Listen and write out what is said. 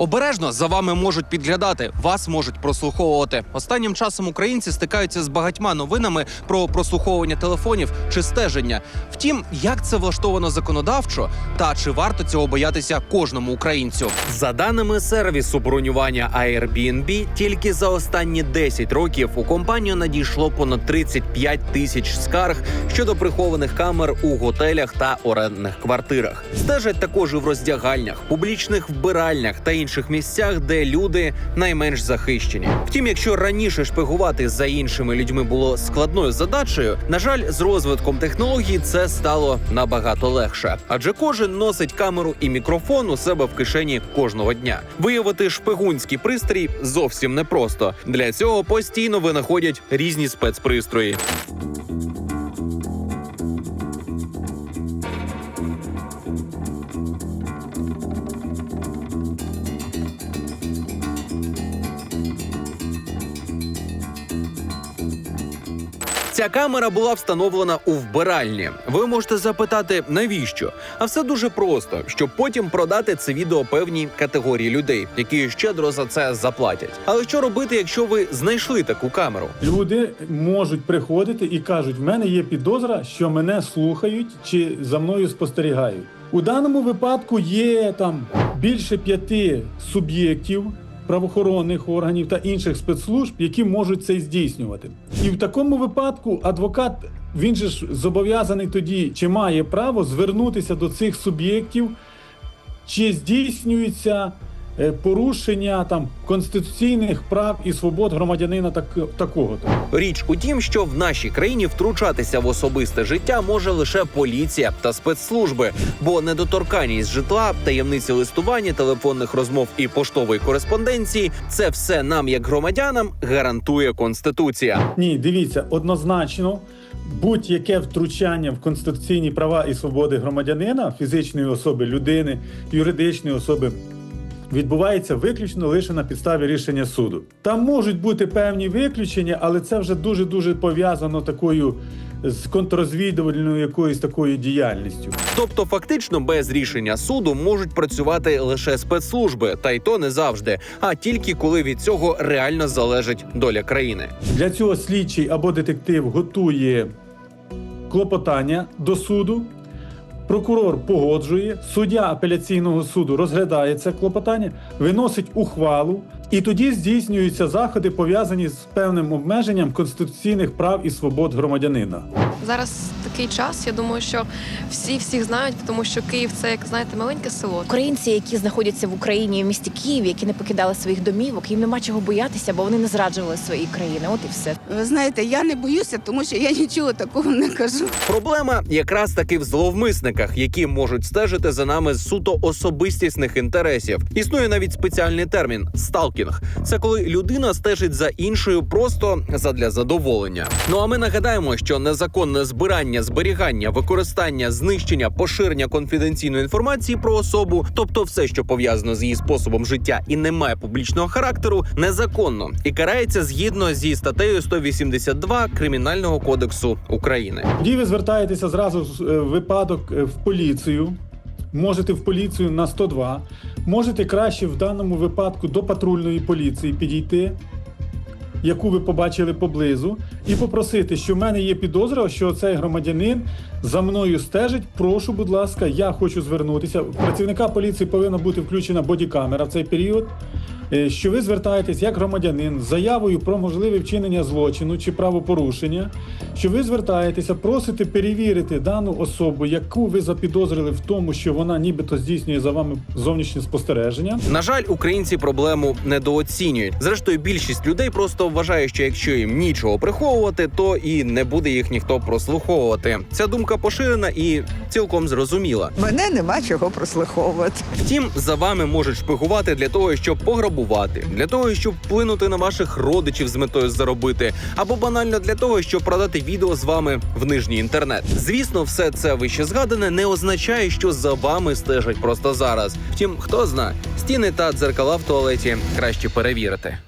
Обережно за вами можуть підглядати, вас можуть прослуховувати. Останнім часом українці стикаються з багатьма новинами про прослуховування телефонів чи стеження. Втім, як це влаштовано законодавчо, та чи варто цього боятися кожному українцю? За даними сервісу бронювання Airbnb, тільки за останні 10 років у компанію надійшло понад 35 тисяч скарг щодо прихованих камер у готелях та орендних квартирах. Стежать також і в роздягальнях, публічних вбиральнях та інших місцях, де люди найменш захищені. Втім, якщо раніше шпигувати за іншими людьми було складною задачею, на жаль, з розвитком технологій це стало набагато легше, адже кожен носить камеру і мікрофон у себе в кишені кожного дня. Виявити шпигунський пристрій зовсім непросто. Для цього постійно винаходять різні спецпристрої. Ця камера була встановлена у вбиральні. Ви можете запитати, навіщо? А все дуже просто, щоб потім продати це відео певній категорії людей, які щедро за це заплатять. Але що робити, якщо ви знайшли таку камеру? Люди можуть приходити і кажуть: в мене є підозра, що мене слухають чи за мною спостерігають. У даному випадку є там більше п'яти суб'єктів. Правоохоронних органів та інших спецслужб, які можуть це здійснювати, і в такому випадку адвокат він же ж зобов'язаний тоді, чи має право звернутися до цих суб'єктів, чи здійснюється порушення там конституційних прав і свобод громадянина так, такого. Річ у тім, що в нашій країні втручатися в особисте життя може лише поліція та спецслужби, бо недоторканність житла, таємниці листування, телефонних розмов і поштової кореспонденції це все нам, як громадянам, гарантує конституція. Ні, дивіться, однозначно. Будь-яке втручання в конституційні права і свободи громадянина, фізичної особи, людини, юридичної особи відбувається виключно лише на підставі рішення суду. Там можуть бути певні виключення, але це вже дуже дуже пов'язано такою з контррозвідувальною якоюсь такою діяльністю. Тобто, фактично, без рішення суду можуть працювати лише спецслужби, та й то не завжди, а тільки коли від цього реально залежить доля країни. Для цього слідчий або детектив готує клопотання до суду. Прокурор погоджує, суддя апеляційного суду розглядає це клопотання, виносить ухвалу, і тоді здійснюються заходи, пов'язані з певним обмеженням конституційних прав і свобод громадянина. Зараз такий час. Я думаю, що всі всіх знають, тому що Київ це як знаєте маленьке село. Українці, які знаходяться в Україні в місті Києві, які не покидали своїх домівок, їм нема чого боятися, бо вони не зраджували свої країни. От і все. Ви знаєте, я не боюся, тому що я нічого такого не кажу. Проблема якраз таки в зловмисниках, які можуть стежити за нами з суто особистісних інтересів. Існує навіть спеціальний термін сталкінг. Це коли людина стежить за іншою просто задля задоволення. Ну а ми нагадаємо, що незаконне збирання, зберігання, використання, знищення, поширення конфіденційної інформації про особу, тобто все, що пов'язано з її способом життя і не має публічного характеру, незаконно і карається згідно зі статтею 182 кримінального кодексу України. Тоді ви звертаєтеся зразу в е, випадок е, в поліцію. Можете в поліцію на 102. Можете краще в даному випадку до патрульної поліції підійти, яку ви побачили поблизу, і попросити, що в мене є підозра, що цей громадянин за мною стежить. Прошу, будь ласка, я хочу звернутися. Працівника поліції повинна бути включена бодікамера в цей період. е, Що ви звертаєтесь як громадянин з заявою про можливе вчинення злочину чи правопорушення, що ви звертаєтеся, просите перевірити дану особу, яку ви запідозрили в тому, що вона нібито здійснює за вами зовнішнє спостереження. На жаль, українці проблему недооцінюють. Зрештою, більшість людей просто вважає, що якщо їм нічого приховувати, то і не буде їх ніхто прослуховувати. Ця думка поширена і цілком зрозуміла. Мене нема чого прослуховувати. Втім, за вами можуть шпигувати для того, щоб пограбувати, для того, щоб вплинути на ваших родичів з метою заробити, або банально для того, щоб продати відео з вами в нижній інтернет. Звісно, все це вище згадане не означає, що за вами стежать просто зараз. Втім, хто знає, стіни та дзеркала в туалеті краще перевірити.